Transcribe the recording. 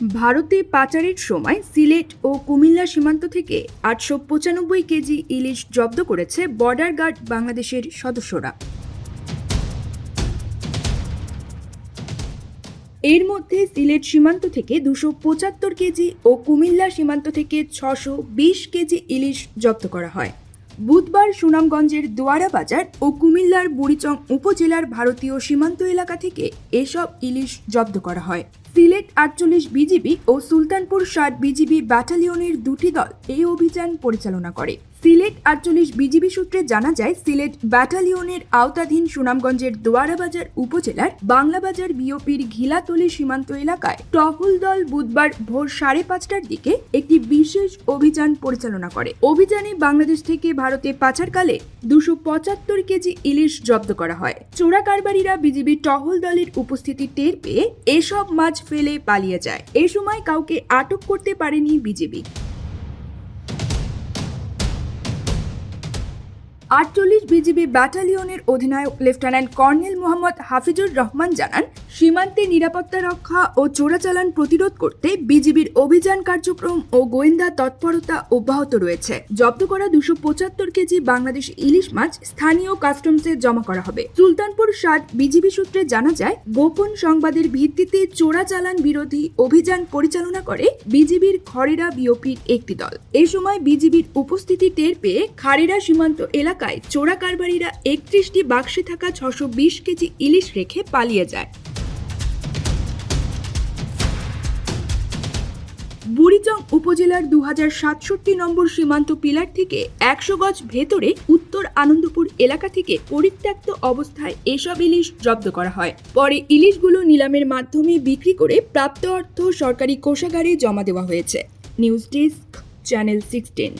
ভারতে পাচারের সময় সিলেট ও কুমিল্লা সীমান্ত থেকে আটশো পঁচানব্বই কেজি ইলিশ জব্দ করেছে বর্ডার গার্ড বাংলাদেশের সদস্যরা। এর মধ্যে সিলেট সীমান্ত থেকে দুশো পঁচাত্তর কেজি ও কুমিল্লা সীমান্ত থেকে ছশো বিশ কেজি ইলিশ জব্দ করা হয়। বুধবার সুনামগঞ্জের দোয়ারা বাজার ও কুমিল্লার বুড়িচং উপজেলার ভারতীয় সীমান্ত এলাকা থেকে এসব ইলিশ জব্দ করা হয়। সিলেট আটচল্লিশ বিজিবি ও সুলতানপুর ষাট বিজিবি ব্যাটালিয়নের দুটি দল এই অভিযান পরিচালনা করে। সিলেট আটচল্লিশ বিজিবি সূত্রে জানা যায়, সিলেট ব্যাটালিয়নের আওতাধীন সুনামগঞ্জের দোয়ারাবাজার উপজেলার বাংলাবাজার বিওপির ঘিলাতলি সীমান্ত এলাকায় টহল দল বুধবার ভোর সাড়ে পাঁচটার দিকে একটি বিশেষ অভিযান পরিচালনা করে। অভিযানে বাংলাদেশ থেকে ভারতে পাচারকালে দুশো পঁচাত্তর কেজি ইলিশ জব্দ করা হয়। চোরা কারবারিরা বিজিবি টহল দলের উপস্থিতি টের পেয়ে এসব মাছ ফেলে পালিয়ে যায়। এ সময় কাউকে আটক করতে পারেনি বিজিবি। আটচল্লিশ বিজিবি ব্যাটালিয়নের অধিনায়ক লেফটেন্যান্ট কর্নেল মোহাম্মদ হাফিজুর রহমান জানান, সীমান্তে নিরাপত্তা রক্ষা ও চোরাচালান প্রতিরোধ করতে বিজিবির অভিযান কার্যক্রম ও গোয়েন্দা তৎপরতা অব্যাহত রয়েছে। জব্দ করা দুশো পঁচাত্তর কেজি বাংলাদেশ ইলিশ মাছ স্থানীয় কাস্টমসে জমা করা হবে। সুলতানপুর ষাট বিজিবি সূত্রে জানা যায়, গোপন সংবাদের ভিত্তিতে চোরাচালান বিরোধী অভিযান পরিচালনা করে বিজিবির খরেরা বিওপির একটি দল। এ সময় বিজিবির উপস্থিতি টের পেয়ে খারেরা সীমান্ত এলাকায় চোরা কারবারিরা একত্রিশটি বাক্সে থাকা ছশো বিশ কেজি ইলিশ রেখে পালিয়ে যায়। বুড়িচং উপজেলার দু হাজার সাতষট্টি নম্বর সীমান্ত পিলার থেকে একশো গজ ভেতরে উত্তর আনন্দপুর এলাকা থেকে পরিত্যক্ত অবস্থায় এসব ইলিশ জব্দ করা হয়। পরে ইলিশগুলো নিলামের মাধ্যমে বিক্রি করে প্রাপ্ত অর্থ সরকারি কোষাগারে জমা দেওয়া হয়েছে। News desk, channel sixteen.